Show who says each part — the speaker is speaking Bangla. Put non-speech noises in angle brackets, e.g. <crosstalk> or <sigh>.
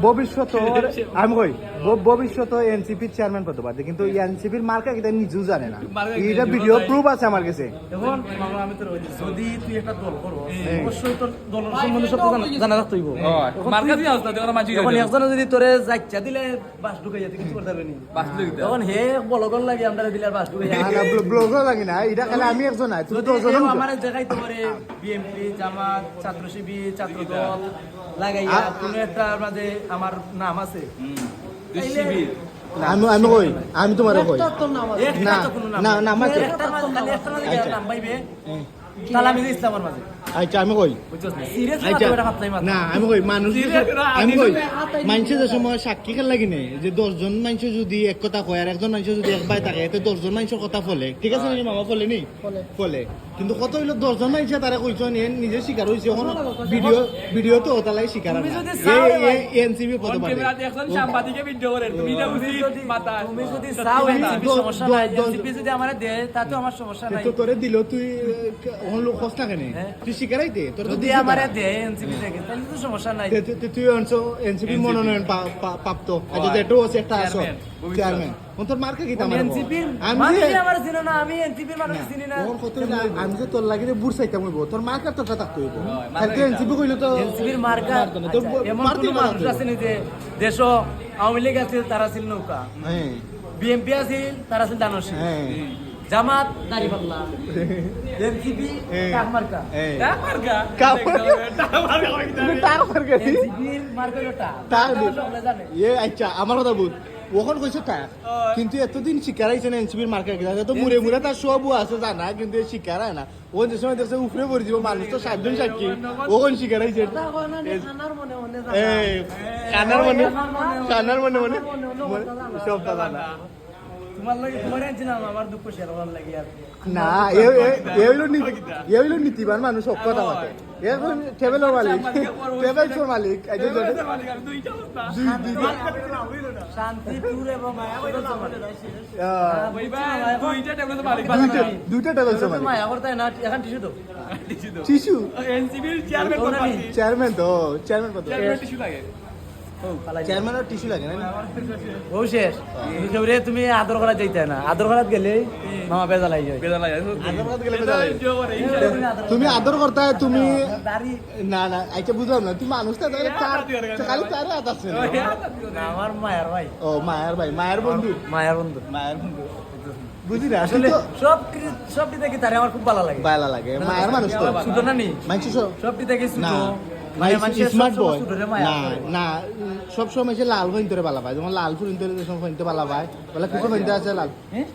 Speaker 1: ভবিষ্যৎ আমি কই ভ- ভবিষ্যৎ এনসিপির চেয়ারম্যান হতে পারছে কিন্তু এনসিপির মার্কা এটা নিজেও জানে না। এটা ভিডিও প্রুফ আছে আমার কাছে।
Speaker 2: এখন যদি তুই একটা দল করো অবশ্যই তোর দলের সম্বন্ধে সব জানা- জানা রাখতে হইব
Speaker 3: মার্কা দিয়ে আসতে দেখো মাঝি
Speaker 2: এখন একজনে যদি তোরে যাইচ্ছা দিলে বাস ঢুকে যেতে কিছু করতে পারবি নি।
Speaker 3: বাস ঢুকে
Speaker 2: তখন হে বলগন লাগে আমরা দিলে বাস ঢুকে
Speaker 1: না না ব্লগও লাগে না। এটা খালি আমি একজন নাই তুই তো
Speaker 2: যদি আমার পারে জামাত ছাত্র শিবির ছাত্র দল লাগাইয়া কোনো একটা মাঝে আমার নাম আছে।
Speaker 3: শিবির।
Speaker 1: আমি আমি কই? আমি তোমার কই? না, না। নাম আছে।
Speaker 2: তাহলে আমি মাঝে।
Speaker 1: আচ্ছা আমি কই?
Speaker 2: না? সিরিয়াস
Speaker 1: আচ্ছা
Speaker 2: কথা হাত নাই মাথা।
Speaker 1: না আমি কই মানুষ যে-
Speaker 3: Serious না,
Speaker 1: আমি
Speaker 3: আমি
Speaker 1: কই
Speaker 3: শুনে-
Speaker 1: যে সময় সাক্ষী খেল লাগি নেই যে দশজন মানুষ যদি এক কথা কয় আর একজন মানুষ যদি এক বাই থাকে এতে দশজন মানুষের কথা ফলে। ঠিক আছে নাকি মামা ফলে নি? ফলে। কিন্তু কত হইল দশজন মানুষ তারা কইছ নি নিজে শিকার হইছে এখন ভিডিও ভিডিও তো ওতালাই শিকার
Speaker 2: রে
Speaker 1: এনসিবি কত পারে
Speaker 3: সাংবাদিকে ভিডিও তুমি
Speaker 2: যদি
Speaker 3: মাথা।
Speaker 2: তুমি যদি চাও এনসিপি সমস্যা নাই।
Speaker 1: দল-
Speaker 2: এনসিপি যদি আমার দেয় তাতে আমার সমস্যা নাই।
Speaker 1: তো তোরে দিল তুই ওখান লোক খোঁজ নি?
Speaker 2: হ্যাঁ।
Speaker 1: তুই শিকারাইতে তোর তো
Speaker 2: যদি আমার। দেয় এনসিপি থেকে তাহলে তো সমস্যা নাই।
Speaker 1: তে- তে- তে- তুই অংশ এনসিপি মনোনয়ন প্রাপ্ত। এটা যেটা আছে একটা আসো
Speaker 3: চেয়ারম্যান,
Speaker 1: তোর মার্কা কি আমার
Speaker 2: এনসিপি
Speaker 1: আমি
Speaker 2: আমার চিনো না? আমি এনসিপি মানুষ চিনি না।
Speaker 1: ওর কত আমি যে তোর লাগিলে বুড় চাইতাম হইব তোর মার্কার তোরটা থাকতে হইব।
Speaker 3: মার্কা
Speaker 1: খালি
Speaker 3: এটা।
Speaker 1: এনসিপি কইলে তো
Speaker 2: এনসিপির মার্কা
Speaker 1: মার্কা তোর
Speaker 2: আচ্ছা, এমন
Speaker 1: পার্টি
Speaker 2: কোনো মানুষ আছে নি যে দেশ আওয়ামী লীগ আছে তারা ছিল নৌকা?
Speaker 1: হ্যাঁ।
Speaker 2: বিএনপি আছিল তারা ছিল
Speaker 1: হ্যাঁ।
Speaker 2: জামাত দাঁড়িপাল্লা <laughs> এনসিপি
Speaker 3: মার্কা। মার্কা
Speaker 1: মার্কা
Speaker 2: এনসিপির মার্কা জানে।
Speaker 1: এ আচ্ছা আমার কথা বুঝ। ওখন কইছে তাক কিন্তু এতদিন শিকার আইছে না এনসিপির মার্কা তো মুড়ে মুড়ে তার সবও আছে জানা কিন্তু শিকার হয় না। ও যে সময় দেখছে উপরে পড়ে যাব মানুষ তো সাতজন সাক্ষী ওখন শিকার আইছে।
Speaker 2: মনে মনে
Speaker 1: কানার মনে কানার মনে মনে সব দাদা না
Speaker 2: তোমার লাগে তোমার আনছিলাম আমার দুঃখ শেয়ার করার লাগে আর
Speaker 1: না নীতিবান মানুষ সব কথা এখন টেবিলের মালিক মালিক
Speaker 3: দুইটা মালিক।
Speaker 2: এখন টিস্যু তো।
Speaker 1: টিস্যু
Speaker 3: চেয়ারম্যান
Speaker 1: তো চেয়ারম্যান
Speaker 3: চেয়ারম্যান টিস্যু লাগে।
Speaker 1: চেয়ারম্যানের টিস্যু লাগে না
Speaker 2: ও শেষ। তুমি আদর করা যাইতে না। আদর করাত গেলে মামা বেজা লাগি।
Speaker 1: তুমি আদর করতে তুমি না না বুঝলাম না তুমি তাহলে চার খালি চারে হাত আছে
Speaker 2: আমার মায়ের ভাই।
Speaker 1: ও মায়ের ভাই মায়ের বন্ধু।
Speaker 2: মায়ের বন্ধু।
Speaker 1: মায়ের বন্ধু। বুঝি না?
Speaker 2: আসলে
Speaker 1: আসলে
Speaker 2: সব তারে আমার খুব ভালো লাগে।
Speaker 1: ভালো লাগে মায়ের মানুষ তো।
Speaker 2: ছোট না? নি
Speaker 1: মানুষ সব
Speaker 2: সব দিতে কি ছোট
Speaker 1: না।
Speaker 2: মানে মানুষের
Speaker 1: স্মার্ট
Speaker 2: সব
Speaker 1: বয় না না সব সময় সে লাল ফইনতে ভালো পায় যেমন লাল ফুরিনতে যে সময় ফইনতে ভালো পায় বলে কুকুর ফইনতে আছে লাল।
Speaker 2: হ্যাঁ?